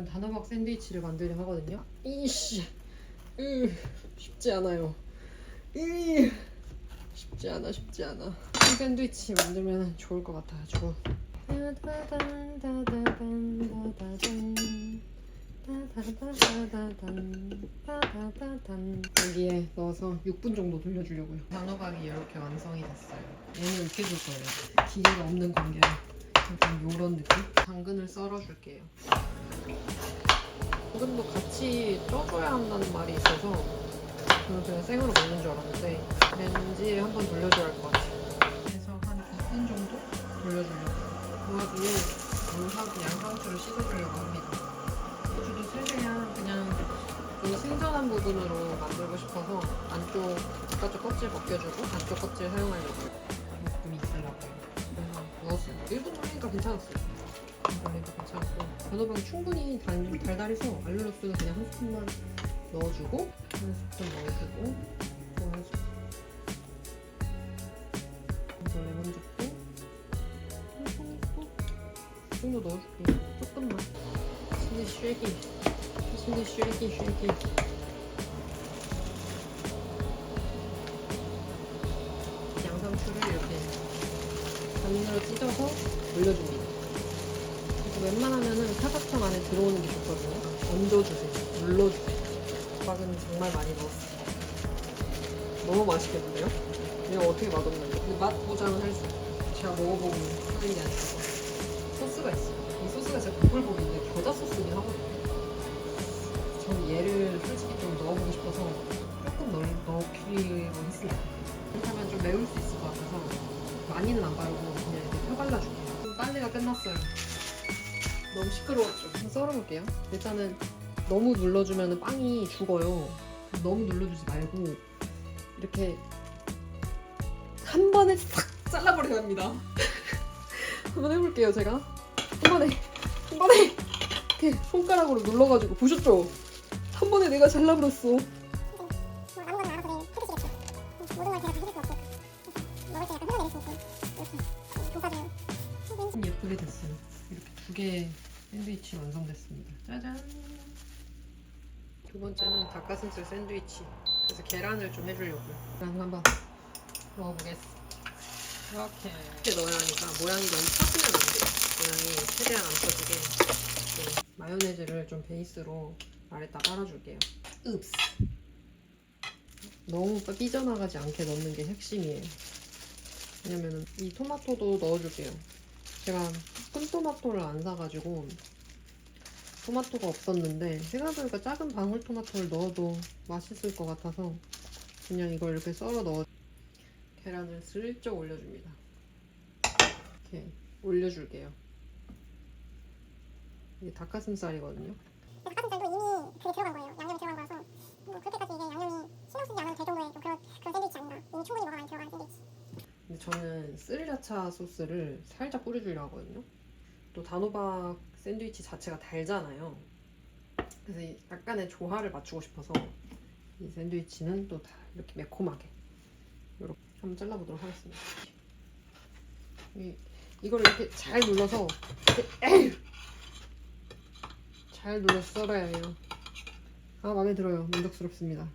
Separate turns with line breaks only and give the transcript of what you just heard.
오늘은 단호박 샌드위치를 만들려 하거든요. 이씨, 으, 쉽지 않아요. 으, 쉽지 않아, 쉽지 않아. 이 샌드위치 만들면 좋을 것 같아가지고. 여기에 넣어서 6분 정도 돌려주려고요. 단호박이 이렇게 완성이 됐어요. 얘는 이렇게 줄 거예요. 기계가 없는 관계라. 약간 요런 느낌? 당근을 썰어줄게요. 당근도 같이 쪄줘야 한다는 말이 있어서 저는 그냥 생으로 먹는 줄 알았는데 렌지에 한번 돌려줘야 할 것 같아요. 그래서 한 2분 정도 돌려주려고요. 그 와중에 양상, 양상추를 씻어주려고 합니다. 고추도 최대한 그냥 이 생전한 부분으로 만들고 싶어서 안쪽, 바깥쪽 껍질 벗겨주고 안쪽 껍질 사용하려고요. 조금 있으려고요. 그래서 넣었어요. 1분 정도니까 괜찮았어요. 이번에도 괜찮았고 단호박 충분히 달, 달달해서 알룰로스는 그냥 한 스푼만 넣어주고 한 스푼 넣어주고 또 한 스푼 이거 레몬즙도 천천히 또이 정도 넣어줄게요. 조금만 신이 쉐기 신이 쉐기 쉐기 양상추를 이렇게 반으로 찢어서 올려줍니다. 웬만하면은 사각형 안에 들어오는 게 좋거든요. 얹어주세요. 눌러주세요. 박은 정말 많이 넣었어요. 너무 맛있겠는데요? 이거 어떻게 맛없는데? 근데 맛 보장은 할수 있어요. 제가 먹어보고 하는 게 아니고 소스가 있어요. 이 소스가 진짜 보글보글인데 겨자 소스긴 하거든요. 저는 얘를 솔직히 좀 넣어보고 싶어서 조금 넣, 넣기로 했습니다. 그렇다면 좀 매울 수 있을 것 같아서 많이는 안 바르고 그냥 이렇게 펴발라줄게요. 좀 빨래가 끝났어요. 너무 시끄러웠죠. 좀 썰어볼게요. 일단은 너무 눌러주면 빵이 죽어요. 너무 눌러주지 말고 이렇게 한 번에 싹 잘라버려야 합니다. 한번 해볼게요, 제가. 한 번에, 한 번에 이렇게 손가락으로 눌러가지고 보셨죠? 한 번에 내가 잘라버렸어.
뭐. 모든 걸 제가 다 해줄 수 없고 먹을 때 약간 흘러내릴 수 있고 이렇게 도사를
예쁘게 됐어요. 이렇게 두 개의 샌드위치 완성됐습니다. 짜잔. 두 번째는 닭가슴살 샌드위치. 그래서 계란을 좀 해주려고요. 계란 한번 넣어보겠습니다. 이렇게 이렇게 넣어야 하니까 모양이 너무 퍼지면 안 돼요. 모양이 최대한 안 퍼지게 이렇게 마요네즈를 좀 베이스로 아래다 깔아줄게요. 읍스. 너무 삐져나가지 않게 넣는 게 핵심이에요. 왜냐면은 이 토마토도 넣어줄게요. 제가 큰 토마토를 안 사가지고 토마토가 없었는데 생각해보니까 작은 방울토마토를 넣어도 맛있을 것 같아서 그냥 이걸 이렇게 썰어 넣어 계란을 슬쩍 올려줍니다. 이렇게 올려줄게요. 이게 닭가슴살이거든요.
닭가슴살도 이미 그게 들어간 거예요. 양념이 들어간 거라서
저는 스리라차 소스를 살짝 뿌려주려 하거든요. 또 단호박 샌드위치 자체가 달잖아요. 그래서 이 약간의 조화를 맞추고 싶어서 이 샌드위치는 또 다 이렇게 매콤하게 이렇게 한번 잘라보도록 하겠습니다. 이, 이걸 이렇게 잘 눌러서 이렇게! 잘 눌러서 썰어야 해요. 아 마음에 들어요. 만족스럽습니다.